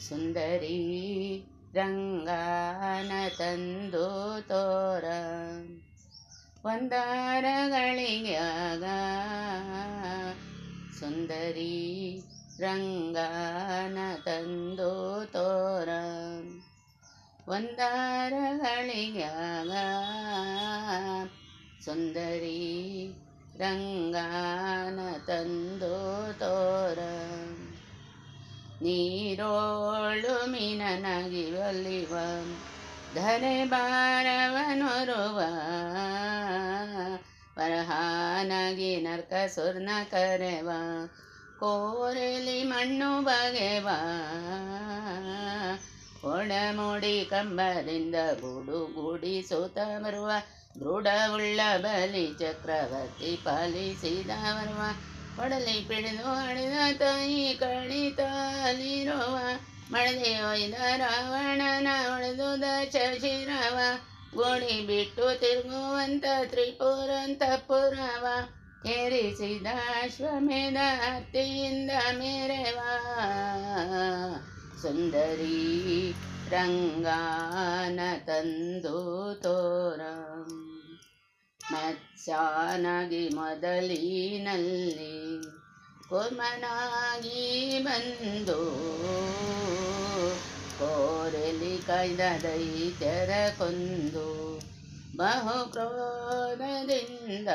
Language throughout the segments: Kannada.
ಸುಂದರಿ ರಂಗಾನ ತಂದು ತೋರ. ಒಂದಾರಗಳಿಗಾಗ ಸುಂದರಿ ರಂಗಾನ ತಂದು ತೋರ. ಒಂದಾರಗಳಿಗಾಗ ಸುಂದರಿ ರಂಗಾನ ತಂದು ತೋರ. ನೀರೋಳು ಮೀನನಾಗಿ ಒಲಿವ ಧರೆ ಬಾರವನೊರುವ ಪರಹಾನಗಿ ನರ್ಕ ಸುರ್ನ ಕರೆವ. ಕೋರೆಲಿ ಮಣ್ಣು ಬಗೆವ. ಒಡಮುಡಿ ಕಂಬದಿಂದ ಗೂಡು ಗೂಡಿಸುತ್ತ ಬರುವ ದೃಢವುಳ್ಳ ಬಲಿ ಚಕ್ರವರ್ತಿ ಪಾಲಿಸಿದ ಬರುವ ಒಡಲಿ ಪಿಡಿದು ಹಡಿದ ತಾಯಿ ಕಣಿತಲಿರುವ ಮಳದೆ ಒಯ್ದ ರಾವಣನ ಹೊಡೆದು ದಶಶಿರವ ಗೋಣಿ ಬಿಟ್ಟು ತಿರುಗುವಂತ ತ್ರಿಪುರಂತಪುರವ ಏರಿಸಿದ ಅಶ್ವಮೇಧ ಹತ್ತಿಯಿಂದ ಮೇರೆವ. ಸುಂದರಿ ರಂಗಾನ ತಂದು ತೋರ ಮತ್ಸಾನಗಿ ಮೊದಲಿನಲ್ಲಿ ಕುರ್ಮನಾಗಿ ಬಂದು ಕೋರೆಲಿ ಕೈದ ದೈತ್ಯರ ಕೊಂದು ಕ್ರೋಧದಿಂದ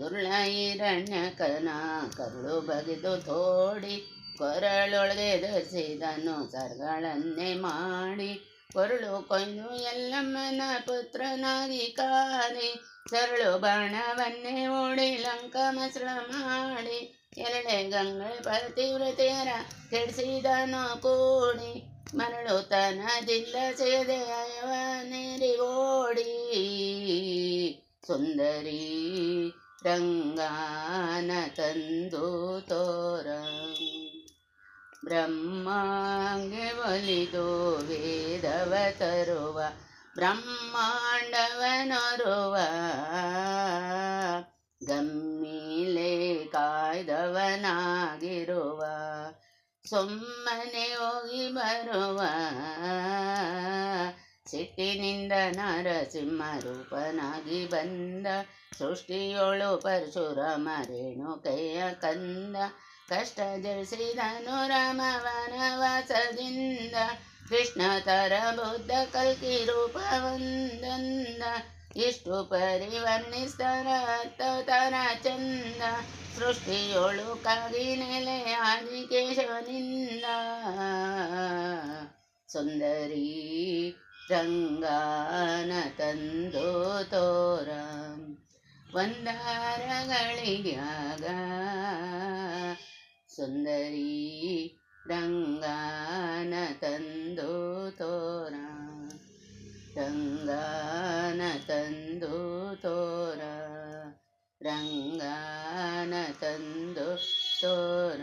ದುರ್ಳೈರಣ್ಯಕನ ಕರುಳು ಬಗೆದು ತೋಡಿ ಕೊರಳೊಳಗೆ ಧರಿಸಿದನು ಸರ್ಗಳನ್ನೇ ಮಾಡಿ ಕೊರಳು ಕೊಯ್ದು ಎಲ್ಲಮ್ಮನ ಪುತ್ರನಾಗಿ ಕಾದಿ ಸರಳು ಬಾಣವನ್ನೇ ಓಡಿ ಲಂಕ ಮಸಳ ಮಾಡಿ ಎರಳೆ ಗಂಗೆ ಪತಿವ್ರತೆಯರ ಕೆಡಿಸಿದನು ಕೂಡಿ ಮರಳು ತನ ಜಿಲ್ಲ ಸೇದೆ ಅಯವನೇರಿ ಓಡಿ ಸುಂದರಿ ರಂಗಾನ ತಂದು ತೋರ ಬ್ರಹ್ಮಾಂಗೆ ಒಲಿದು ವೇದವ ತರುವ, ಬ್ರಹ್ಮಾಂಡವನೊರುವ. ಗಮ್ಮಿಲೆ ಕಾಯ್ದವನಾಗಿರುವ, ಸುಮ್ಮನೆ ಹೋಗಿ ಬರುವ. ಸಿಟ್ಟಿನಿಂದ ನರಸಿಂಹ ರೂಪನಾಗಿ ಬಂದ, ಸೃಷ್ಟಿಯೊಳು ಪರಶುರಾಮ ರೇಣುಕೆಯ ಕಂದ ಕಷ್ಟ ಜರಿಸಿದನು ರಾಮ ವನವಾಸದಿಂದ ಕೃಷ್ಣ ತರ ಬುದ್ಧ ಕಲ್ಕಿ ರೂಪ ಒಂದೊಂದ ಇಷ್ಟು ಪರಿವರ್ಣಿಸ್ತರ ತರ ಚಂದ ಸೃಷ್ಟಿಯೊಳು ಕಾಗಿ ನೆಲೆ ಆದಿಕೇಶವನಿಂದ ಸುಂದರಿ ರಂಗಾನ ತಂದು ತೋರ ಒಂದಾರಗಳಿಗ್ಯಾಗ ಸುಂದರಿ ರಂಗಾನ ತಂದು ತೋರ ರಂಗಾನ ತಂದು ತೋರ ರಂಗಾನ ತಂದು ತೋರ